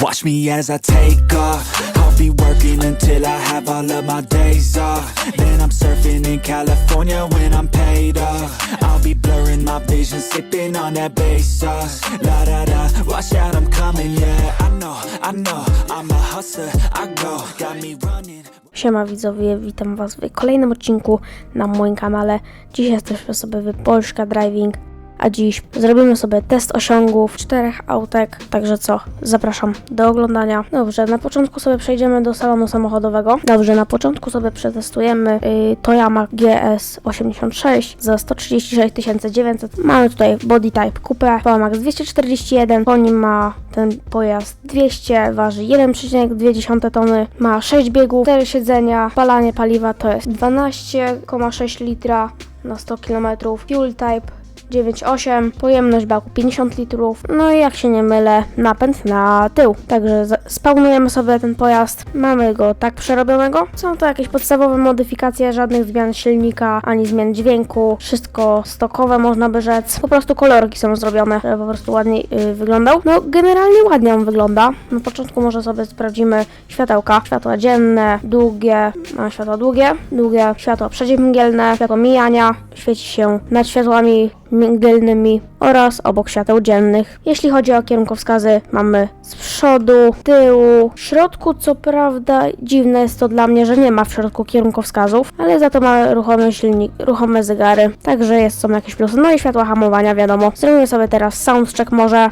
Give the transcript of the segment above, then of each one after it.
Watch me as I take off. Be working until I have all of my days off. Then I'm surfing in California when I'm paid off. I'll be blurring my vision, sipping on that sauce. La da da, watch out, I'm coming, yeah. I know, I know, I'm a hustler. I go, got me running. Siema widzowie, witam was w kolejnym odcinku na moim kanale. Dziś jesteśmy sobie w Polska Driving, a dziś zrobimy sobie test osiągów czterech autek. Także co, zapraszam do oglądania. Dobrze, na początku sobie przejdziemy do salonu samochodowego. Dobrze, na początku sobie przetestujemy y, Toyama GS86 za 136 900. Mamy tutaj body type coupe, Max 241, po nim ma ten pojazd 200, waży 1,2 tony, ma 6 biegów, 4 siedzenia, palanie paliwa to jest 12,6 litra na 100 km, fuel type 9,8, pojemność baku 50 litrów, no i jak się nie mylę, napęd na tył. Także spawnujemy sobie ten pojazd, mamy go tak przerobionego. Są to jakieś podstawowe modyfikacje, żadnych zmian silnika, ani zmian dźwięku, wszystko stokowe można by rzec. Po prostu kolorki są zrobione, żeby po prostu ładniej yy, wyglądał. No generalnie ładnie on wygląda. Na początku może sobie sprawdzimy światełka. Światła dzienne, długie, ma światła długie, długie światła przeciwmgielne, światło mijania, świeci się nad światłami migdelnymi oraz obok świateł dziennych. Jeśli chodzi o kierunkowskazy, mamy z przodu, tyłu, w środku co prawda dziwne jest to dla mnie, że nie ma w środku kierunkowskazów, ale za to ma ruchomy silnik, ruchome zegary, także jest, są jakieś plusy. No i światła hamowania, wiadomo. Zrobimy sobie teraz soundcheck może.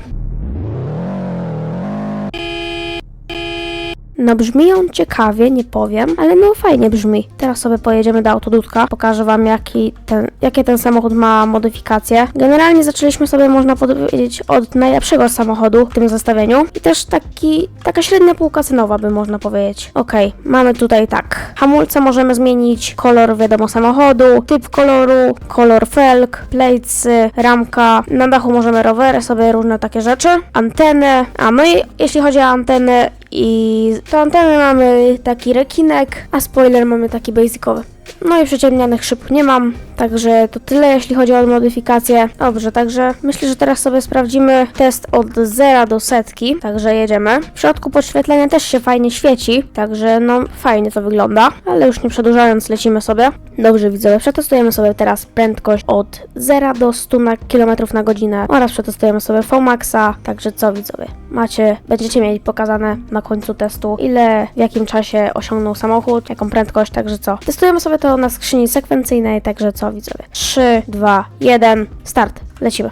No brzmi on ciekawie, nie powiem, ale no fajnie brzmi. Teraz sobie pojedziemy do Autodudka, pokażę wam jaki ten, jakie ten samochód ma modyfikacje. Generalnie zaczęliśmy sobie, można powiedzieć, od najlepszego samochodu w tym zestawieniu i też taki, taka średnia półka cenowa by można powiedzieć. Okej, mamy tutaj tak, hamulce możemy zmienić, kolor wiadomo samochodu, typ koloru, kolor felg, platesy, ramka, na dachu możemy rowery, sobie różne takie rzeczy, antenę, a i jeśli chodzi o antenę i to anteny mamy taki rekinek, a spoiler mamy taki basicowy. No i przyciemnianych szyb nie mam, także to tyle jeśli chodzi o modyfikacje. Dobrze, także myślę, że teraz sobie sprawdzimy test od zera do setki, także jedziemy. W środku podświetlenia też się fajnie świeci, także no fajnie to wygląda, ale już nie przedłużając lecimy sobie. Dobrze widzowie, przetestujemy sobie teraz prędkość od 0 do 100 na km na godzinę oraz przetestujemy sobie Vmaxa, także co widzowie, macie, będziecie mieli pokazane na końcu testu ile, w jakim czasie osiągnął samochód, jaką prędkość, także co. Testujemy sobie to na skrzyni sekwencyjnej, także co widzowie. 3, 2, 1, start, lecimy.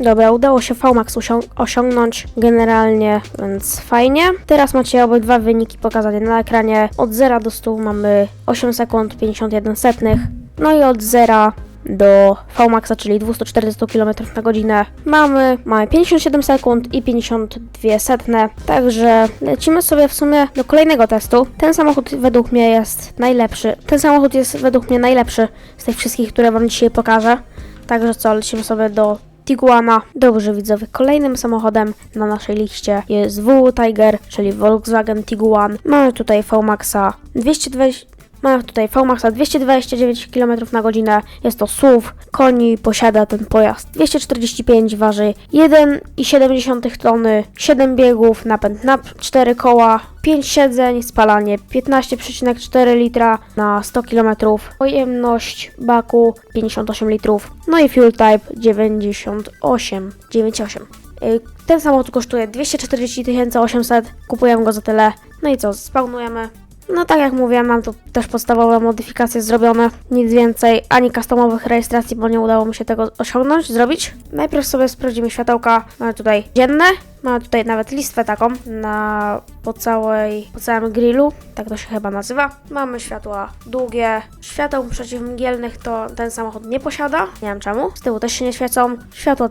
Dobra, udało się VMAX osiągnąć generalnie, więc fajnie. Teraz macie obydwa wyniki pokazane na ekranie. Od 0 do 100 mamy 8 sekund 51 setnych. No i od 0 do VMAXa, czyli 240 km na godzinę mamy, mamy 57 sekund i 52 setne. Także lecimy sobie w sumie do kolejnego testu. Ten samochód według mnie jest najlepszy. Ten samochód jest według mnie najlepszy z tych wszystkich, które wam dzisiaj pokażę. Także co, lecimy sobie do Tiguana. Dobrze widzowie, kolejnym samochodem na naszej liście jest WW Tiger, czyli Volkswagen Tiguan. Mamy tutaj VMAXa 220 Mamy tutaj VMAXa 229 km na godzinę. Jest to SUV. Koni posiada ten pojazd 245, waży 1,7 tony, 7 biegów, napęd na 4 koła, 5 siedzeń, spalanie 15,4 litra na 100 km, pojemność baku 58 litrów, no i fuel type 98, 98. Y, Ten samochód kosztuje 240 800, kupujemy go za tyle. No i co, spawnujemy. No tak jak mówiłem, mam tu też podstawowe modyfikacje zrobione, nic więcej, ani customowych rejestracji, bo nie udało mi się tego osiągnąć, zrobić. Najpierw sobie sprawdzimy światełka, mamy tutaj dzienne, mamy tutaj nawet listwę taką na, po, całej, po całym grillu, tak to się chyba nazywa. Mamy światła długie, świateł przeciwmgielnych to ten samochód nie posiada, nie wiem czemu, z tyłu też się nie świecą. Światła,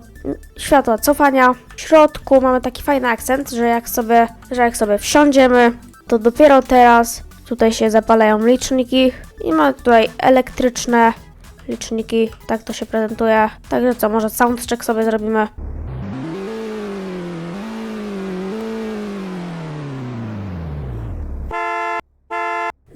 światła cofania, w środku mamy taki fajny akcent, że jak sobie, że jak sobie wsiądziemy, to dopiero teraz Tutaj się zapalają liczniki i mamy tutaj elektryczne liczniki. Tak to się prezentuje. Także co, może soundcheck sobie zrobimy.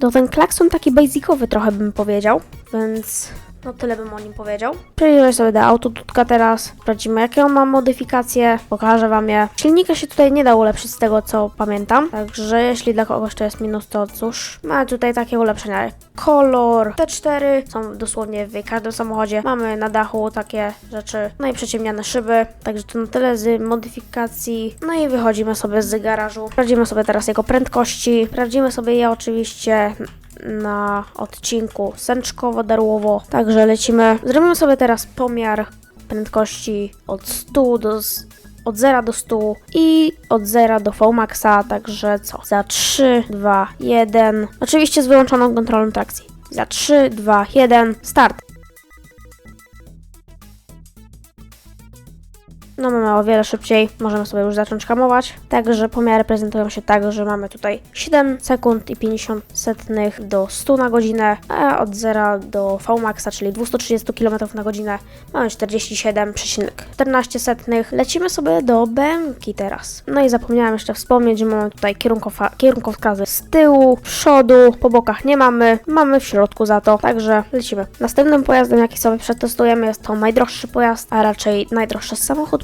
No ten klakson taki basicowy trochę bym powiedział, więc no tyle bym o nim powiedział. Przejdziemy sobie do autotutka teraz, sprawdzimy jakie on ma modyfikacje, pokażę wam je. Silnika się tutaj nie da ulepszyć z tego co pamiętam, także jeśli dla kogoś to jest minus, to cóż. Mamy tutaj takie ulepszenia jak kolor, T4, są dosłownie w każdym samochodzie. Mamy na dachu takie rzeczy, no i przeciemniane szyby, także to na tyle z modyfikacji. No i wychodzimy sobie z garażu. Sprawdzimy sobie teraz jego prędkości, sprawdzimy sobie je oczywiście na odcinku sęczkowo-darłowo. Także lecimy. Zrobimy sobie teraz pomiar prędkości od 100 do od 0 do 100 i od 0 do Vmaxa, także co? Za 3, 2, 1. Oczywiście z wyłączoną kontrolą trakcji. Za 3, 2, 1, start. No mamy o wiele szybciej, możemy sobie już zacząć hamować. Także pomiary prezentują się tak, że mamy tutaj 7 sekund i 50 setnych do 100 na godzinę, a od 0 do Vmaxa, czyli 230 km na godzinę, mamy 47,14 setnych. Lecimy sobie do BMki teraz. No i zapomniałem jeszcze wspomnieć, że mamy tutaj kierunkowskazy z tyłu, przodu, po bokach nie mamy, mamy w środku za to, także lecimy. Następnym pojazdem, jaki sobie przetestujemy, jest to najdroższy pojazd, a raczej najdroższy samochód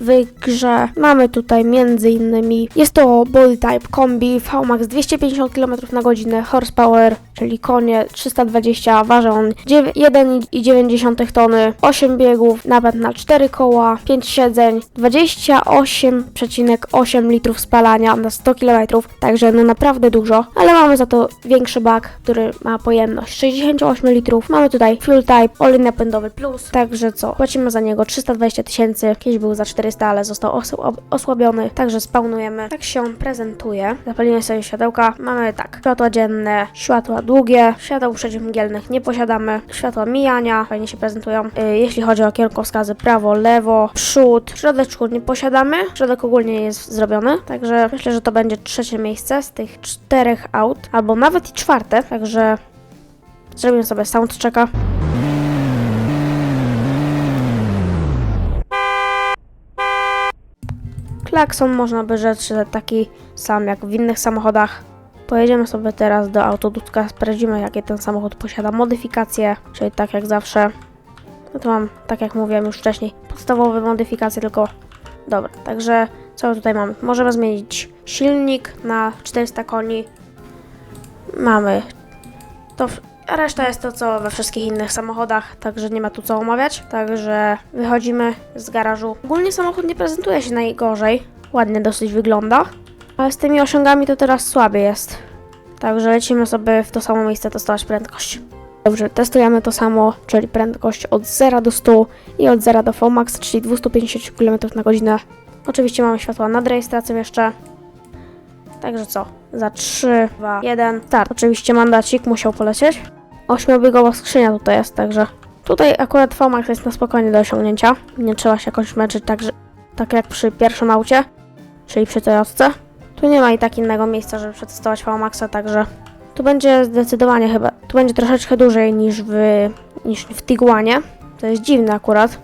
w grze. Mamy tutaj innymi, jest to Body Type Kombi VMAX 250 km na godzinę, horsepower, czyli konie 320, waży on 1,9 tony, 8 biegów, napęd na 4 koła, 5 siedzeń, 28,8 litrów spalania na 100 km, także no naprawdę dużo, ale mamy za to większy bak, który ma pojemność 68 litrów. Mamy tutaj Fuel Type, olej napędowy plus, także co, płacimy za niego 320 tysięcy, kiedyś był za 400, ale został osłabiony, także spawnujemy. Tak się on prezentuje. Zapalimy sobie światełka. Mamy tak, światła dzienne, światła długie, świateł przeciwmgielnych nie posiadamy, światła mijania, fajnie się prezentują. Y, jeśli chodzi o kierunkowskazy prawo, lewo, przód, środeczku nie posiadamy, środek ogólnie jest zrobiony, także myślę, że to będzie trzecie miejsce z tych czterech aut, albo nawet i czwarte, także zrobimy sobie soundchecka. Klakson można by rzec, taki sam jak w innych samochodach. Pojedziemy sobie teraz do autodutka, sprawdzimy jakie ten samochód posiada modyfikacje, czyli tak jak zawsze. No to mam, tak jak mówiłem już wcześniej, podstawowe modyfikacje, tylko dobra. Także co tutaj mamy? Możemy zmienić silnik na 400 koni. Mamy to, a reszta jest to co we wszystkich innych samochodach, także nie ma tu co omawiać. Także wychodzimy z garażu. Ogólnie samochód nie prezentuje się najgorzej, ładnie dosyć wygląda, ale z tymi osiągami to teraz słaby jest. Także lecimy sobie w to samo miejsce testować prędkość. Dobrze, testujemy to samo, czyli prędkość od 0 do 100 i od 0 do Vmax, czyli 250 km na godzinę. Oczywiście mamy światła nad rejestracją jeszcze. Także co? Za 3, 2, 1, start. Oczywiście mandacik musiał polecieć. Ośmiobiegowa skrzynia tutaj jest, także tutaj akurat VMAX jest na spokojnie do osiągnięcia. Nie trzeba się jakoś męczyć tak, że, tak jak przy pierwszym aucie, czyli przy Toyotce. Tu nie ma i tak innego miejsca, żeby przetestować VMAXa, także tu będzie zdecydowanie chyba, tu będzie troszeczkę dłużej niż w, niż w Tiguanie. To jest dziwne akurat.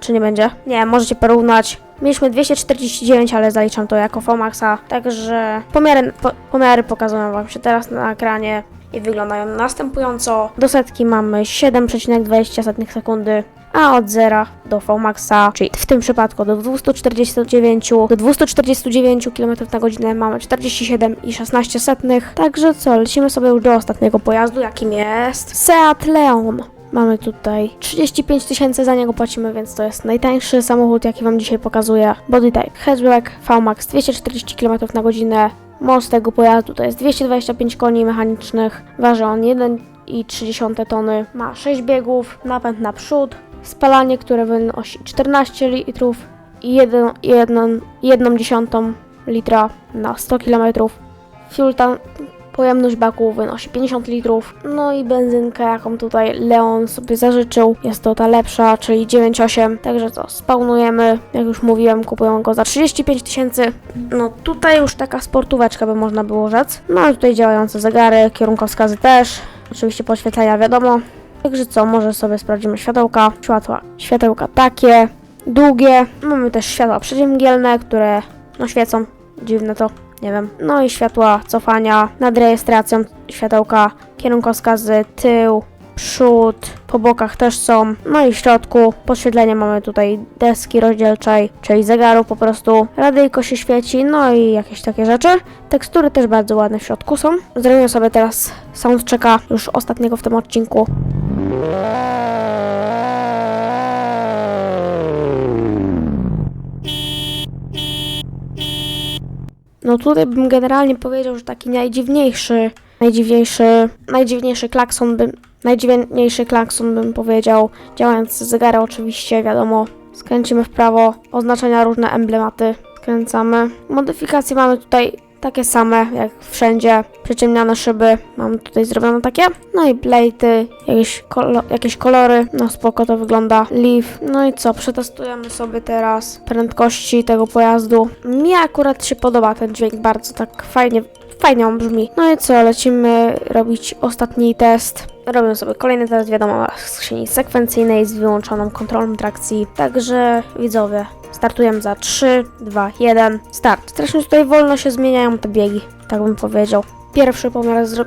Czy nie będzie? Nie, możecie porównać. Mieliśmy 249, ale zaliczam to jako VMAXa, także pomiary, po, pomiary pokazują Wam się teraz na ekranie i wyglądają następująco. Do setki mamy 7,20 sekundy, a od 0 do Vmaxa, czyli w tym przypadku do 249, do 249 km na godzinę mamy 47,16 setnych. Także co, lecimy sobie już do ostatniego pojazdu, jakim jest Seat Leon. Mamy tutaj 35 tysięcy za niego płacimy, więc to jest najtańszy samochód, jaki Wam dzisiaj pokazuję. Body type hatchback, VMAX 240 km na godzinę. Moc tego pojazdu to jest 225 koni mechanicznych, waży on 1,3 tony, ma 6 biegów, napęd na przód, spalanie, które wynosi 14 litrów i 1 dziesiątą litra na 100 km. Fuel tank Pojemność baku wynosi 50 litrów. No i benzynka, jaką tutaj Leon sobie zażyczył, jest to ta lepsza, czyli 9,8. Także co, spawnujemy. Jak już mówiłem, kupują go za 35 tysięcy. No tutaj już taka sportóweczka by można było rzec. No ale tutaj działające zegary, kierunkowskazy też. Oczywiście podświetlenia wiadomo. Także co, może sobie sprawdzimy światełka. Światła, światełka takie, długie. Mamy też światła przeciwmgielne, które no świecą. Dziwne to. Nie wiem. No i światła cofania nad rejestracją światełka, kierunkowskazy, tył, przód, po bokach też są, no i w środku podświetlenie mamy tutaj deski rozdzielczej, czyli zegaru po prostu, radyjko się świeci, no i jakieś takie rzeczy. Tekstury też bardzo ładne w środku są. Zrobimy sobie teraz soundchecka już ostatniego w tym odcinku. No tutaj bym generalnie powiedział, że taki najdziwniejszy, najdziwniejszy, najdziwniejszy klakson bym, najdziwniejszy klakson bym powiedział, działając z zegara oczywiście, wiadomo, skręcimy w prawo, oznaczenia różne emblematy, skręcamy. Modyfikacje mamy tutaj takie same jak wszędzie, przyciemniane szyby, mam tutaj zrobione takie, no i plejty, jakieś, kolo- jakieś kolory, no spoko to wygląda, leaf, no i co, przetestujemy sobie teraz prędkości tego pojazdu. Mi akurat się podoba ten dźwięk bardzo, tak fajnie, fajnie on brzmi. No i co, lecimy robić ostatni test. Robimy sobie kolejny test, wiadomo, skrzyni sekwencyjnej z wyłączoną kontrolą trakcji. Także widzowie, startujemy za 3, 2, 1, start. Strasznie tutaj wolno się zmieniają te biegi, tak bym powiedział. Pierwszy pomiar, zro...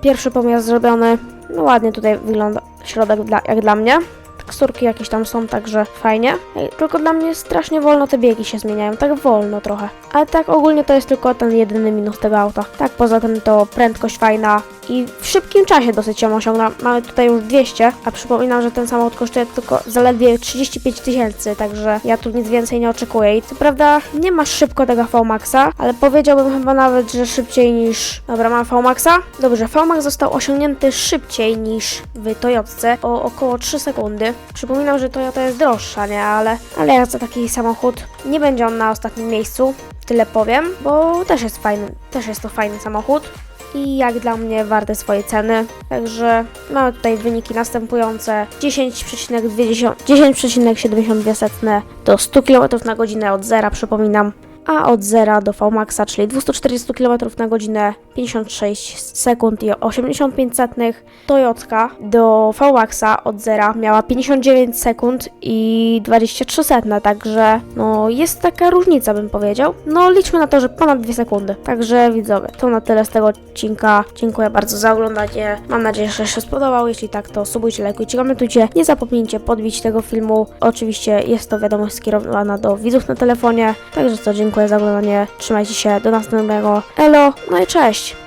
Pierwszy pomiar zrobiony, no ładnie tutaj wygląda środek dla... jak dla mnie. Teksturki jakieś tam są, także fajnie. Tylko dla mnie strasznie wolno te biegi się zmieniają, tak wolno trochę. Ale tak ogólnie to jest tylko ten jedyny minus tego auta. Tak poza tym to prędkość fajna i w szybkim czasie dosyć ją osiągna. Mamy tutaj już 200, a przypominam, że ten samochód kosztuje tylko zaledwie 35 tysięcy, także ja tu nic więcej nie oczekuję. I co prawda nie ma szybko tego VMAXa, ale powiedziałbym chyba nawet, że szybciej niż... Dobra, mam VMAXa? Dobrze, VMAX został osiągnięty szybciej niż w Toyotce o około 3 sekundy. Przypominam, że Toyota jest droższa, nie? Ale, ale jak za taki samochód nie będzie on na ostatnim miejscu, tyle powiem, bo też jest fajny, też jest to fajny samochód i jak dla mnie warte swojej ceny. Także mamy tutaj wyniki następujące 10,20 10,72 do 100 km na godzinę od zera, przypominam. A od zera do VMAXa, czyli 240 km na godzinę 56 sekund i 85 setnych. Toyotka do VMAXa od zera miała 59 sekund i 23 setne, także no jest taka różnica bym powiedział. No liczmy na to, że ponad 2 sekundy. Także widzowie, to na tyle z tego odcinka. Dziękuję bardzo za oglądanie. Mam nadzieję, że się spodobał. Jeśli tak, to subujcie, lajkujcie, komentujcie. Nie zapomnijcie podbić tego filmu. Oczywiście jest to wiadomość skierowana do widzów na telefonie. Także co, dziękuję za oglądanie. Trzymajcie się, do następnego. Elo, no i cześć!